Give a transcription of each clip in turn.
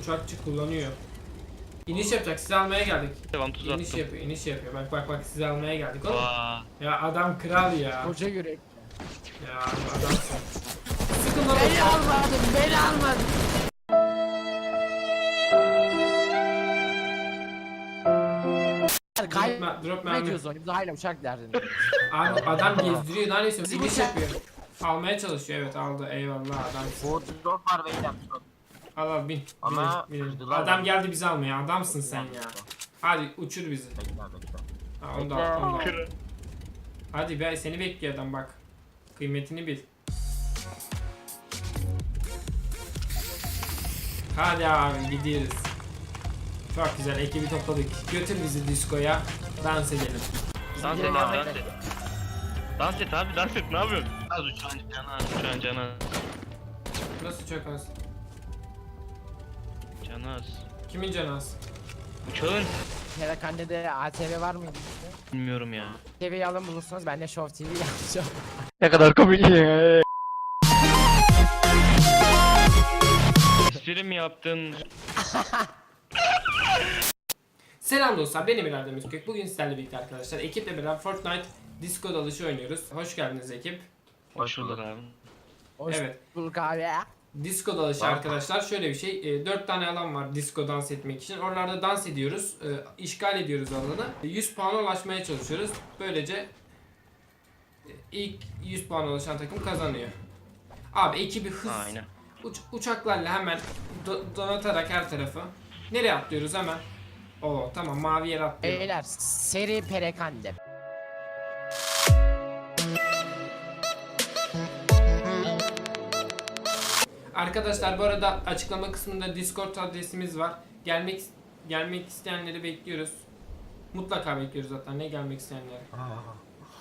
uçakçı kullanıyor. İniş yapacak. Sizi almaya geldik. Devam tuz İniş attım. yapıyor, iniş yapıyor. Bak bak bak sizi almaya geldik oğlum. Aa, Ya adam kral ya. Koca yürek. Ya adamsın. Sıkın lan. Beni almadın, beni almadın. Drop, Kaybediyoruz ma- drop mermi. oyunu. Hala uçak derdinde. Abi adam gezdiriyor daha neyse iniş yapıyor. Almaya çalışıyor evet aldı eyvallah adam. Wardrop var beyler. Al al bin. Ama bin, Adam geldi bizi almaya adamsın sen ya. Hadi uçur bizi. Ha, onu da al, onu da al. Hadi be seni bekliyor adam bak. Kıymetini bil. Hadi abi gidiyoruz. Çok güzel ekibi topladık. Götür bizi diskoya. Dans edelim. Dans et abi dans et. Dans et abi dans et ne yapıyorsun? Az uçağın canı az uçağın canı. Nasıl çok az? Canı az. Kimin canı az? Uçağın? Perakhanede ATV var mıydı? Bilmiyorum ya. TV'yi alın bulursanız ben de Show TV yapacağım. Ne kadar komik. Espri mi yaptın? Selam dostlar benim İrade Müskök. Bugün sizlerle birlikte arkadaşlar ekiple beraber Fortnite Disco dalışı oynuyoruz. Hoş geldiniz ekip. Hoş bulduk abi. Hoş Evet. bulduk abi. Disco dalışı arkadaşlar şöyle bir şey. E, 4 tane alan var disco dans etmek için. Oralarda dans ediyoruz. e, işgal ediyoruz alanı. 100 puana ulaşmaya çalışıyoruz. Böylece e, ilk 100 puana ulaşan takım kazanıyor. Abi ekibi hız Aynen. uç- uçaklarla hemen do- donatarak her tarafı. Nereye atlıyoruz hemen? Oo tamam mavi yere atlıyorum. Beyler seri Perakhanede. Arkadaşlar bu arada açıklama kısmında Discord adresimiz var. Gelmek gelmek isteyenleri bekliyoruz. Mutlaka bekliyoruz hatta ne gelmek isteyenleri.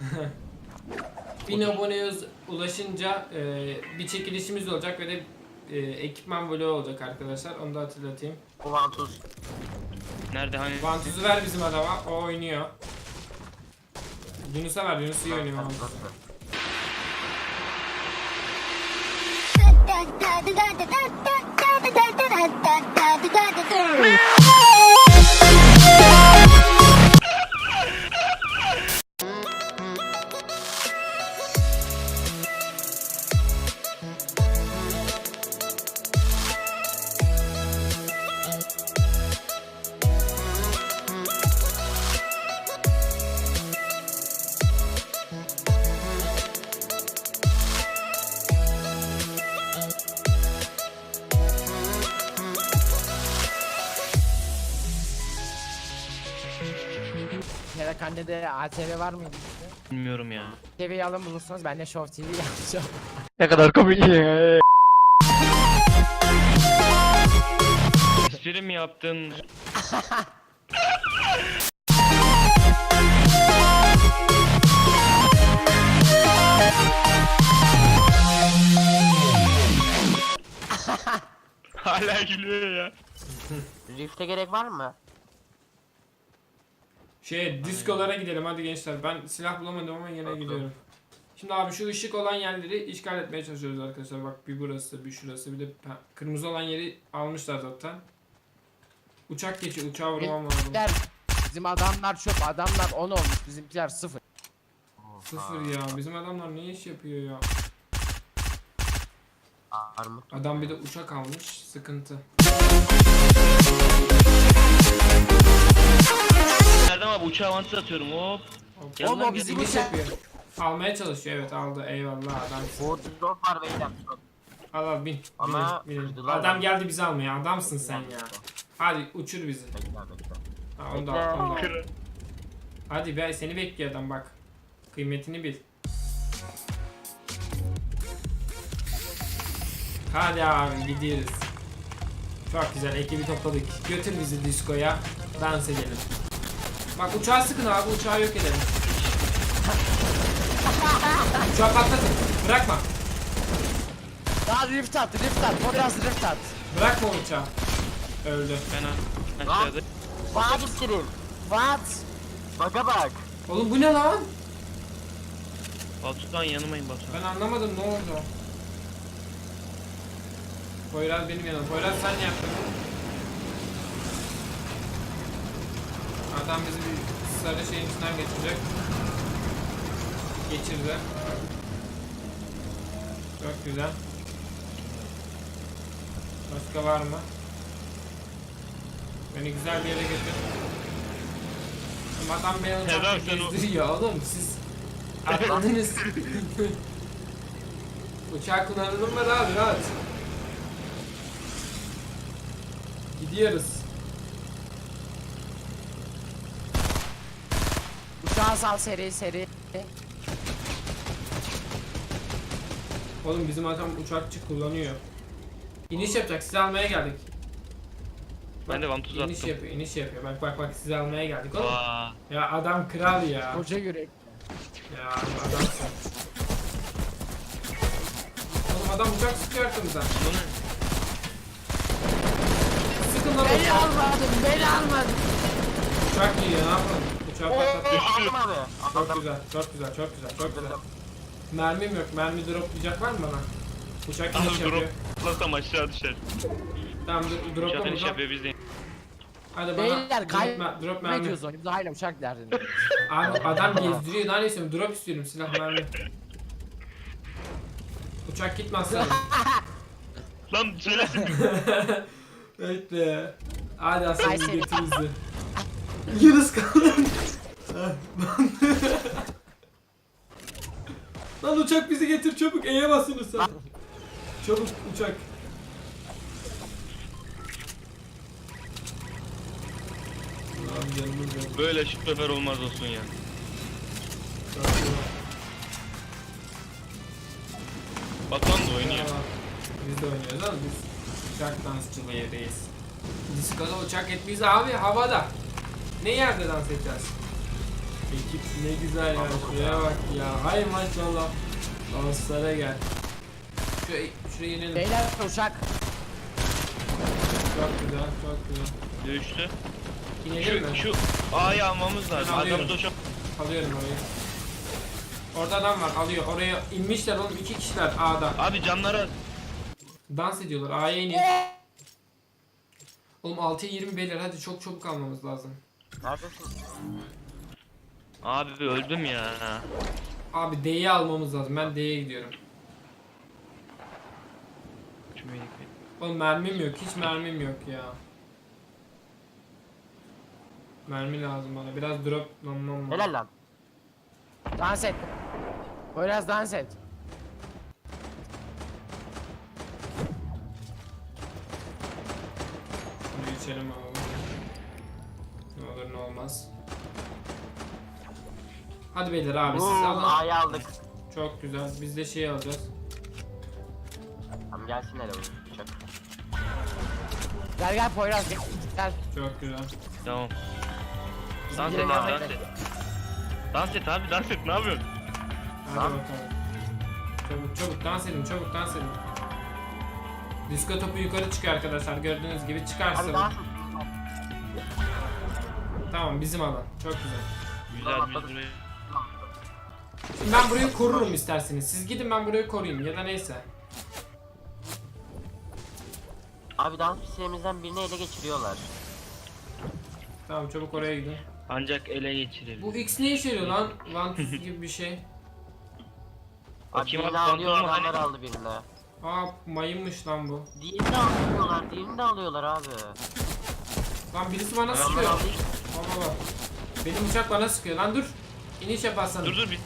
Bin aboneye ulaşınca e, bir çekilişimiz olacak ve de e, ekipman vlogu olacak arkadaşlar. Onu da hatırlatayım. Vantuz. Nerede hani? Vantuzu ver bizim adama. O oynuyor. Yunus'a ver. Yunus iyi oynuyor. Vantuzu. Yeah. Perakhanede ATV var mıydı? Bilmiyorum ya. TV'yi alın bulursanız ben de Show TV yapacağım. Ne kadar komik. Espri mi yaptın? Hala gülüyor ya. Rift'e gerek var mı? Şey diskolara gidelim hadi gençler. Ben silah bulamadım ama yine gidiyorum. Şimdi abi şu ışık olan yerleri işgal etmeye çalışıyoruz arkadaşlar. Bak bir burası, bir şurası, bir de pe- kırmızı olan yeri almışlar zaten. Uçak geçiyor, uçağa vurmam lazım. Bizim adamlar çöp, adamlar 10 olmuş, bizimkiler 0. Sıfır ya. Bizim adamlar ne iş yapıyor ya? Armut. Adam bir de uçak almış. Sıkıntı. Nereden abi uçağa avantaj atıyorum hop. Oğlum, İniş uçak- yapıyor. Almaya çalışıyor evet aldı eyvallah adam. Wardrop var beyler. Al al bin. Ama bin, bin. kırdılar Adam beni. geldi bizi almaya adamsın sen ya. Hadi uçur bizi. Bekle bekle. Ha, onu da al, onu da al. Kırı. Hadi be seni bekliyor adam bak. Kıymetini bil. Hadi abi gidiyoruz. Çok güzel ekibi topladık. Götür bizi diskoya. Dans edelim. Bak uçağı sıkın abi uçağı yok edelim. uçağı patlatın. Bırakma. Daha rift at, rift at, o biraz rift at. Bırakma o uçağı. Öldü. Ben aşağıda. Bitirin. What? Baka bak. Oğlum bu ne lan? Batuhan yanımayım Batuhan. Ben anlamadım ne oldu? Poyraz benim yanım. Poyraz sen ne yaptın? Adam bizi bir sarı şeyin içinden geçirecek. Geçirdi. Çok güzel. Başka var mı? Beni güzel bir yere getir. Adam beni o- gezdiriyor oğlum siz atladınız. Uçak kullanalım mı rahat rahat. Gidiyoruz. Sal seri seri. Oğlum bizim adam uçakçı kullanıyor. İniş yapacak sizi almaya geldik. Ben de vantuz İniş attım. yapıyor iniş yapıyor. Bak bak bak sizi almaya geldik oğlum. Vaa. Ya adam kral ya. Koca yürek. Ya adamsın. Oğlum adam uçak sıkıyor arkamızdan. Bu ne? Sıkın lan Beni uçak. almadın beni almadın. Uçak yiyor ne yapalım? Uçağı patlat. Aldım abi. Çok Aldım. güzel, çok güzel, çok güzel, çok güzel. Mermim yok, mermi droplayacak var mı bana? Uçak iniş Abi yapıyor. drop atlasam aşağı düşer. Tamam dur, dropla Uçak iniş buradan. yapıyor biz de. Hadi bana Beyler drop, kay... mer- drop Ne mermi. diyorsun oyunu? Biz hala uçak derdinde. Abi adam gezdiriyor, daha ne istiyorum? Drop istiyorum, silah mermi. Uçak gitme aslanım. Lan söylesin. Bekle. Hadi aslanım Ay seni. getir bizi. Yunus kaldın. Lan uçak bizi getir çabuk E'ye basın sen. Çabuk uçak. Lan canımız yok. Böyle şoför olmaz olsun ya. Batuhan da oynuyor. Aa, Biz de oynuyoruz ama biz uçak dansçılığıyız. Diskoda uçak etmeyiz abi havada. Ne yerde dans edeceğiz? Ekip ne güzel ya. Şuraya bak ya. Hay maşallah. Danslara gel. Şuraya, şuraya inelim. Beyler uçak. Çok güzel, çok güzel. Dövüştü. İnelim mi? Şu, şu A'yı almamız lazım. Adamı da çok... Alıyorum orayı. Orada adam var, alıyor. Oraya inmişler oğlum. iki kişiler A'da. Abi canlara... Dans ediyorlar. A'ya inin. Oğlum 6'ya 20 beyler hadi çok çabuk almamız lazım. Neredesin? Abi öldüm ya. Abi D'yi almamız lazım. Ben D'ye gidiyorum. Şuraya git. Oğlum mermim yok. Hiç mermim yok ya. Mermi lazım bana. Biraz droplanmam lazım. Helal lan. Dans et. Biraz dans et. Şunu içelim alalım. Ne olmaz. Hadi beyler abi siz Oo, alın. A'yı aldık. Çok güzel. Biz de şey alacağız. Tamam gelsin hele bu uçak. Gel gel Poyraz gel. Gel. Çok güzel. Tamam. Dans et abi abi. dans et. Dans et abi dans et ne yapıyorsun? Hadi Tamam. bakalım. Çabuk çabuk dans edin çabuk dans edin. Disko topu yukarı çıkıyor arkadaşlar gördüğünüz gibi Abi çıkarsa. dans et. Tamam bizim alan. Çok güzel. Güzel biz atladım. burayı... Şimdi ben burayı korurum isterseniz. Siz gidin ben burayı koruyayım ya da neyse. Abi dans pislerimizden birini ele geçiriyorlar. Tamam çabuk oraya gidin. Ancak ele geçirelim. Bu X ne işe yarıyor lan? Vantus gibi bir şey. Abi Bakayım birini abi, alıyor pantolonu adamlar hani- aldı birini. Aa mayınmış lan bu. Diğerini de alıyorlar, diğerini de alıyorlar abi. Lan birisi bana Adamlar sıkıyor. aldı. Baba bak. Benim uçak bana sıkıyor lan dur. İniş yap aslanım. Dur dur bir.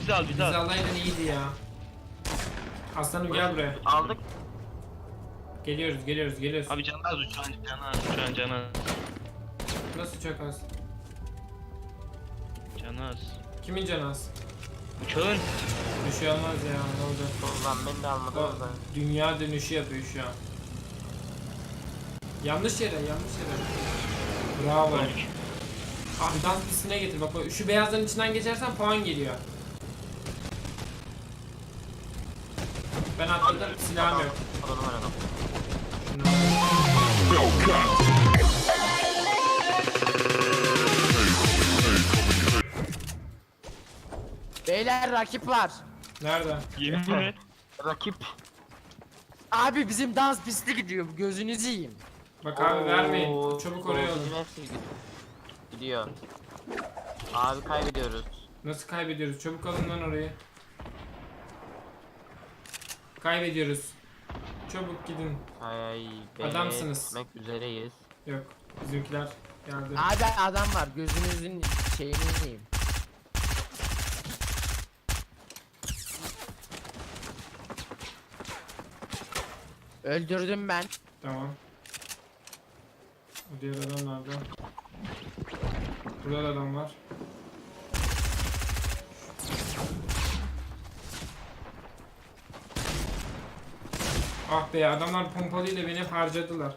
Bizi al bizi Bizi al. alaydın iyiydi ya. Aslanım gel buraya. Aldık. Geliyoruz geliyoruz geliyoruz. Abi canı az uçağın canı az uçağın canı az. Nasıl çok az? Canı az. Kimin canı az? Uçağın. Bir şey olmaz ya ne olacak? Ulan beni de almadınız da. dünya dönüşü yapıyor şu an. Yanlış yere yanlış yere. Bravo. Abi dans pistine getir bak o- şu beyazların içinden geçersen puan geliyor. Ben atladım silahım yok. Adamı var adam. Şunu- Beyler rakip var. Nerede? Yemin et. Rakip. Abi bizim dans pisti gidiyor. Gözünüzü yiyeyim. Bak abi vermeyin. Çabuk oraya alın. gidiyor. Gidiyor. Abi kaybediyoruz. Nasıl kaybediyoruz? Çabuk alın lan orayı. Kaybediyoruz. Çabuk gidin. Ay Adamsınız. Üzereyiz. Yok. Bizimkiler geldi. Abi adam var gözünüzün şeyini yiyeyim. Öldürdüm ben. Tamam. Diğer adam nerede? Burada da adam var. Ah be adamlar pompalıyla beni harcadılar.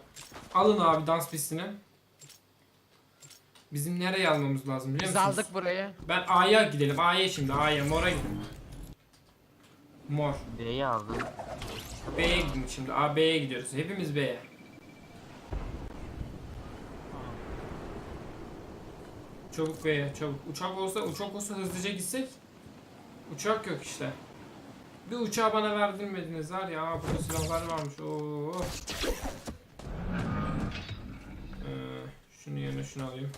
Alın abi dans pistini. Bizim nereye almamız lazım biliyor Biz musunuz? aldık burayı. Ben A'ya gidelim. A'ya şimdi. A'ya. Mor'a gidelim. Mor. D'yi aldım. B'ye gidelim şimdi. A, B'ye gidiyoruz. Hepimiz B'ye. Çabuk B'ye çabuk. Uçak olsa uçak olsa hızlıca gitsek. Uçak yok işte. Bir uçağı bana verdirmediniz var ya. Aa, burada silahlar varmış. Oo. Ee, şunu yerine şunu alayım.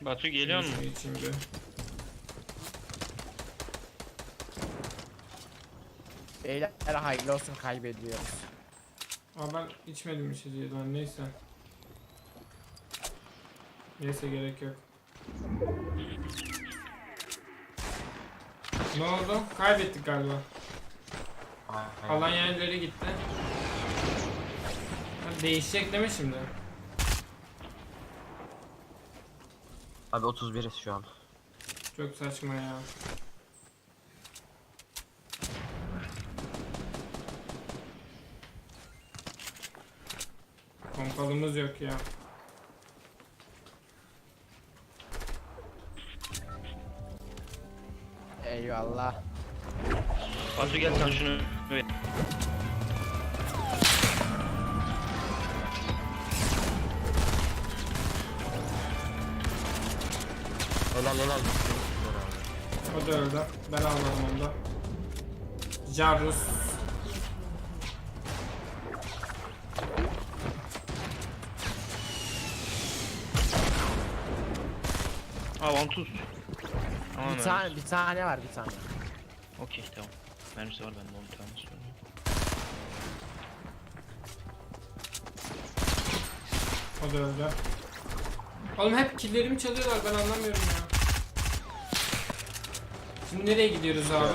Batu geliyor mu? Bir. Beyler hayırlı olsun kaybediyoruz. Aa ben içmedim içeceği lan neyse. Neyse gerek yok. Ne oldu? Kaybettik galiba. Alan yerleri gitti. Ha, değişecek değil mi şimdi? Abi 31'iz şu an. Çok saçma ya. Pompalımız yok ya. Eyvallah. Batu gel sen şunu. Helal helal. O da öldü. Ben almadım onu da. Jarus. Aa vantuz. Tamam Bir tane bir tane var bir tane. Okey tamam. Mermisi var bende 10 tane sonra. O da öldü. Oğlum hep killerimi çalıyorlar ben anlamıyorum ya. Şimdi nereye gidiyoruz abi?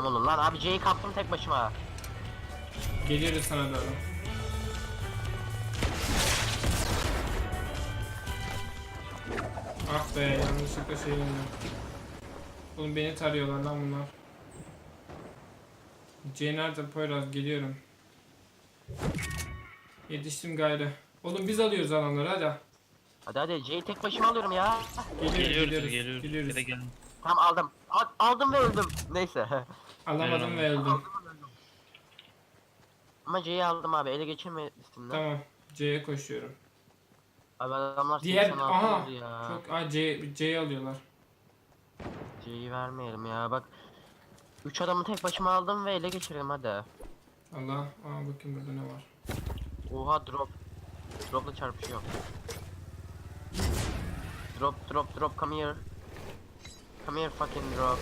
Adam olun lan abi C'yi kaptım tek başıma. Geliyoruz sana doğru. Ah be yanlışlıkla şey indim. Oğlum beni tarıyorlar lan bunlar. C nerede Poyraz geliyorum. Yetiştim gayrı. Oğlum biz alıyoruz alanları hadi. Hadi hadi C'yi tek başıma alıyorum ya. Geliyoruz Geliyoruz geliyoruz. geliyoruz. Tamam aldım. Al- aldım ve öldüm. Neyse. Alamadım ve öldüm. Ama C'yi aldım abi ele geçirmesin de. Tamam. C'ye koşuyorum. Abi adamlar Diğer 86 aha ya. çok aa C C'yi alıyorlar. C'yi vermeyelim ya bak. 3 adamı tek başıma aldım ve ele geçirelim hadi. Allah. Aa bakayım burada ne var. Oha drop. Dropla çarpışıyor. Drop drop drop come here. Come here fucking drop.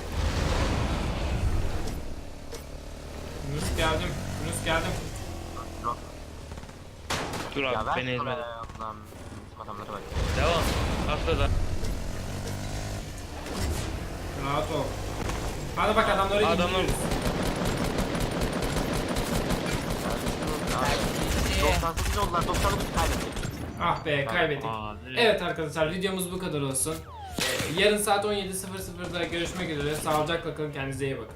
Yunus geldim. Yunus geldim. Dur abi ver beni ezmedi. şuraya Lan bizim adamlara bak. Devam. Atla da. Rahat ol. Hadi bak adamları Adamlar- indiriyoruz. Abi, 98 oldular 99 kaybettik. Ah be kaybettik. Aa, Evet arkadaşlar videomuz bu kadar olsun. Ee, yarın saat 17.00'da görüşmek üzere. Sağlıcakla kalın kendinize iyi bakın.